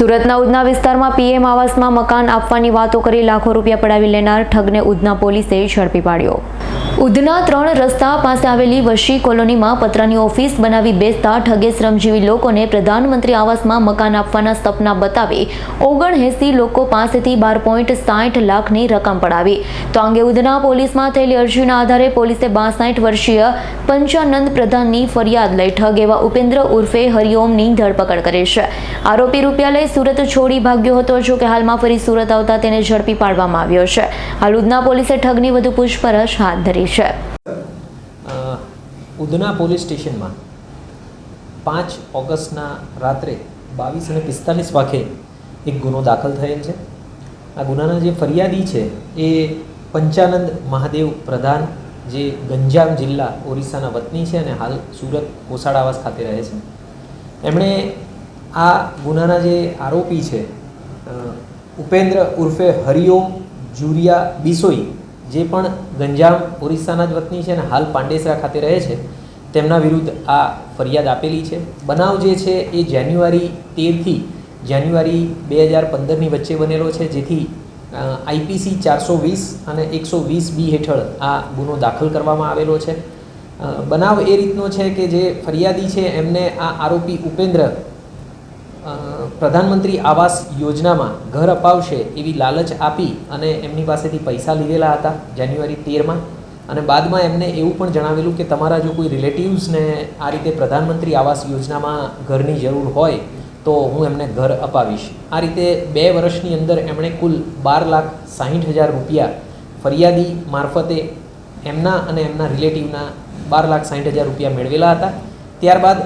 સુરતના ઉધના વિસ્તારમાં પીએમ આવાસમાં મકાન આપવાની વાતો કરી લાખો રૂપિયા પડાવી લેનાર ઠગને ઉધના પોલીસે ઝડપી પાડ્યો. ઉધના ત્રણ રસ્તા પાસે આવેલી વશી કોલોનીમાં પત્રની ઓફિસ બનાવી બેસતા ઠગે શ્રમજીવી લોકોને પ્રધાનમંત્રી આવાસમાં મકાન આપવાના સપના બતાવી ઓગણએંસી લોકો પાસેથી બાર પોઈન્ટ સાઠ લાખની રકમ પડાવી. તો અંગે ઉધના પોલીસમાં થયેલી અરજીના આધારે પોલીસે બાસઠ વર્ષીય પંચાનંદ પ્રધાનની ફરિયાદ લઈ ઠગ એવા ઉપેન્દ્ર ઉર્ફે હરિઓમની ધરપકડ કરી છે. આરોપી રૂપિયા લઈ સુરત છોડી ભાગ્યો હતો. જો કે હાલમાં ફરી સુરત આવતા તેને ઝડપી પાડવામાં આવ્યો છે. હાલ ઉધના પોલીસે ઠગની વધુ પૂછપરછ હાથ ધરી છે. ઉધના પોલીસ સ્ટેશનમાં પાંચ ઓગસ્ટના રાત્રે બાવીસ અને પિસ્તાલીસ વાગે એક ગુનો દાખલ થયેલ છે. આ ગુનાના જે ફરિયાદી છે એ પંચાનંદ મહાદેવ પ્રધાન, જે ગંજામ જિલ્લા ઓરિસ્સાના વતની છે અને હાલ સુરત કોસાડ આવાસ ખાતે રહે છે. એમણે આ ગુનાના જે આરોપી છે ઉપેન્દ્ર ઉર્ફે હરિઓમ જુરિયા બિસોઈ, જે પણ ગંજામ ઓરિસ્સાના જ વતની છે અને હાલ પાંડેસરા ખાતે રહે છે, તેમના વિરુદ્ધ આ ફરિયાદ આપેલી છે. બનાવ જે છે એ જાન્યુઆરી તેરથી જાન્યુઆરી બે હજાર પંદરની વચ્ચે બનેલો છે, જેથી આઈપીસી ચારસો વીસ અને એકસો વીસ બી હેઠળ આ ગુનો દાખલ કરવામાં આવેલો છે. બનાવ એ રીતનો છે કે જે ફરિયાદી છે, એમને આ આરોપી ઉપેન્દ્ર પ્રધાનમંત્રી આવાસ યોજનામાં ઘર અપાવશે એવી લાલચ આપી અને એમની પાસેથી પૈસા લીધેલા હતા જાન્યુઆરી તેરમાં. અને બાદમાં એમને એવું પણ જણાવેલું કે તમારા જો કોઈ રિલેટિવ્સને આ રીતે પ્રધાનમંત્રી આવાસ યોજનામાં ઘરની જરૂર હોય, તો હું એમને ઘર અપાવીશ. આ રીતે બે વર્ષની અંદર એમણે કુલ બાર લાખ સાહીઠ હજાર રૂપિયા ફરિયાદી મારફતે એમના અને એમના રિલેટિવના બાર લાખ સાહીઠ હજાર રૂપિયા મેળવેલા હતા. ત્યારબાદ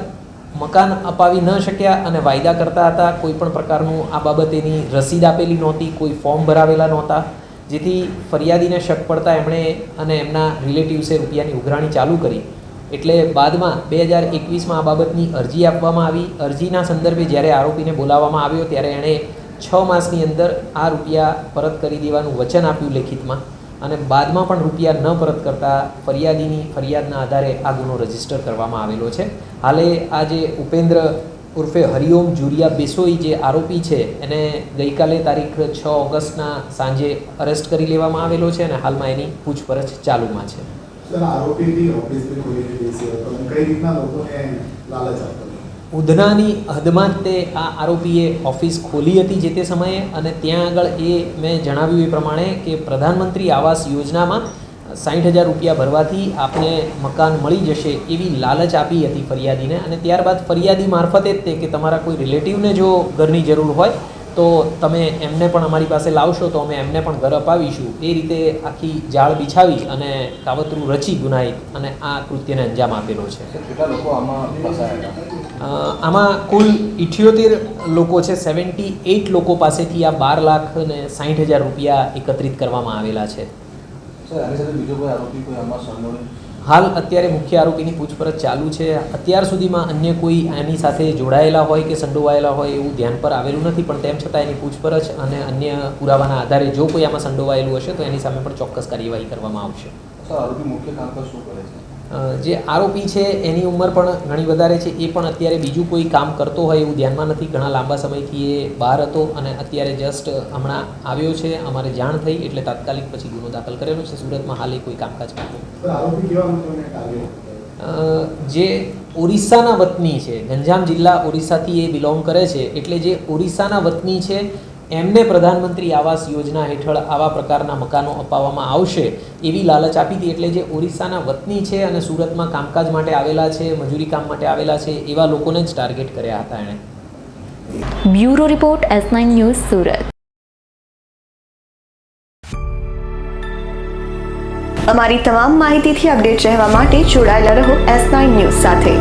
મકાન અપાવી ન શક્યા અને વાયદા કરતા હતા, કોઈ પણ પ્રકારનું આ બાબતેની રસીદ આપેલી નહોતી, કોઈ ફોર્મ ભરાવેલા નહોતા. જેથી ફરિયાદીને શક પડતા એમણે અને એમના રિલેટિવ્સે રૂપિયાની ઉઘરાણી ચાલુ કરી. એટલે બાદમાં બે હજાર એકવીસમાં આ બાબતની અરજી આપવામાં આવી. અરજીના સંદર્ભે જ્યારે આરોપીને બોલાવવામાં આવ્યો, ત્યારે એણે છ માસની અંદર આ રૂપિયા પરત કરી દેવાનું વચન આપ્યું લેખિતમાં. અને બાદમાં પણ રૂપિયા ન પરત કરતા ફરિયાદીની ફરિયાદના આધારે આ ગુનો રજિસ્ટર કરવામાં આવેલો છે. હાલે આ જે ઉપેન્દ્ર ઉર્ફે હરિઓમ જુરિયા બેસોઈ જે આરોપી છે, એને ગઈકાલે તારીખ છ ઓગસ્ટના સાંજે અરેસ્ટ કરી લેવામાં આવેલો છે અને હાલમાં એની પૂછપરછ ચાલુમાં છે. સર, આરોપીની કઈ રીતના લોકોને લાલચ આપતો? ઉધનાની હદમાં જ તે આ આરોપીએ ઓફિસ ખોલી હતી જે તે સમયે અને ત્યાં આગળ એ મેં જણાવ્યું એ પ્રમાણે કે પ્રધાનમંત્રી આવાસ યોજનામાં સાઠ હજાર રૂપિયા ભરવાથી આપને મકાન મળી જશે એવી લાલચ આપી હતી ફરિયાદીને. અને ત્યારબાદ ફરિયાદી મારફતે જ તે કે તમારા કોઈ રિલેટિવને જો ઘરની જરૂર હોય તો તમે એમને પણ અમારી પાસે લાવશો તો અમે એમને પણ ઘર અપાવીશું. એ રીતે આખી જાળ બિછાવી અને કાવતરું રચી ગુનાહિત અને આ કૃત્યને અંજામ આપેલો છે. આમાં કુલ ઇઠ્યોતેર લોકો છે સેવન્ટી એઇટ લોકો પાસેથી આ બાર લાખ અને સાઠ હજાર રૂપિયા એકત્રિત કરવામાં આવેલા છે. આની સાથે બીજો કોઈ આરોપી કોઈ આમાં સંડોવણી હાલ અત્યારે મુખ્ય આરોપીની પૂછપરછ ચાલુ છે. અત્યાર સુધીમાં અન્ય કોઈ આની સાથે જોડાયેલા હોય કે સંડોવાયેલા હોય એવું ધ્યાન પર આવેલું નથી, પણ તેમ છતાં એની પૂછપરછ અને અન્ય પુરાવાના આધારે જો કોઈ આમાં સંડોવાયેલું હશે, તો એની સામે પણ ચોક્કસ કાર્યવાહી કરવામાં આવશે. આરોપી મુખ્ય શું કરે જે આરોપી છે એની ઉંમર પણ ઘણી વધારે છે. એ પણ અત્યારે બીજું કોઈ કામ કરતો હોય એવું ધ્યાનમાં નથી. ઘણા લાંબા સમયથી એ બહાર હતો અને અત્યારે જસ્ટ હમણાં આવ્યો છે. અમારે જાણ થઈ એટલે તાત્કાલિક પછી ગુનો દાખલ કરેલો છે. સુરતમાં હાલ એ કોઈ કામકાજ કરતો. જે ઓરિસ્સાના વતની છે ગંજામ જિલ્લા ઓરિસ્સાથી એ બિલોંગ કરે છે. એટલે જે ઓરિસ્સાના વતની છે એમને પ્રધાનમંત્રી આવાસ યોજના હેઠળ આવા પ્રકારના મકાનો અપાવવામાં આવશે એવી લાલચ આપી હતી એટલે જે ઓરિસ્સાના વતની છે અને સુરતમાં કામકાજ માટે આવેલા છે, મજૂરી કામ માટે આવેલા છે, એવા લોકોને જ ટાર્ગેટ કર્યા હતા એણે. Bureau report S nine news Surat. અમારી તમામ માહિતીથી અપડેટ રહેવા માટે જોડાયેલા રહો એસ નાઇન ન્યૂઝ સાથે.